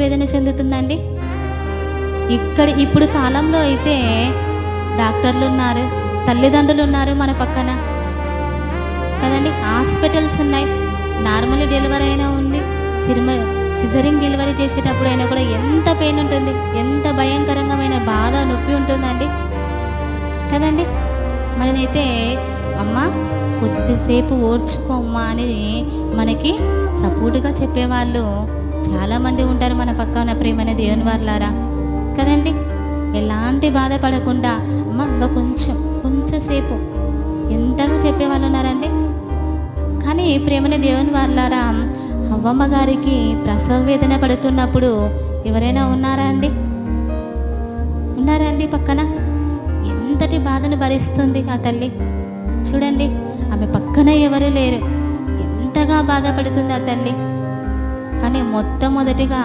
వేదన చెందుతుందండి. ఇక్కడ ఇప్పుడు కాలంలో అయితే డాక్టర్లు ఉన్నారు తల్లిదండ్రులు ఉన్నారు మన పక్కన. కదండి హాస్పిటల్స్ ఉన్నాయి. నార్మల్ డెలివరీ అయినా ఉంది. సిరిమ సిజరింగ్ డెలివరీ చేసేటప్పుడు అయినా కూడా ఎంత పెయిన్ ఉంటుంది ఎంత భయంకరంగమైన బాధ నొప్పి ఉంటుందండి. కదండి మననైతే అమ్మ కొద్దిసేపు ఓర్చుకోమ్మా అని మనకి సపోర్టుగా చెప్పేవాళ్ళు చాలామంది ఉంటారు మన పక్కన ప్రేమైన దేవుని వారులారా. కదండి? ఎలాంటి బాధపడకుండా అమ్మ ఇంకా కొంచెం కొంచెంసేపు. ఎంతగా చెప్పేవాళ్ళు ఉన్నారండి? కానీ ప్రేమని దేవుని వారులారా అవ్వమ్మ గారికి ప్రసవ వేదన పడుతున్నప్పుడు ఎవరైనా ఉన్నారా అండి? ఉన్నారా అండి పక్కన? ఎంతటి బాధను భరిస్తుంది ఆ తల్లి? చూడండి ఆమె పక్కన ఎవరు లేరు. ఎంతగా బాధపడుతుంది ఆ తల్లి? కానీ మొట్టమొదటిగా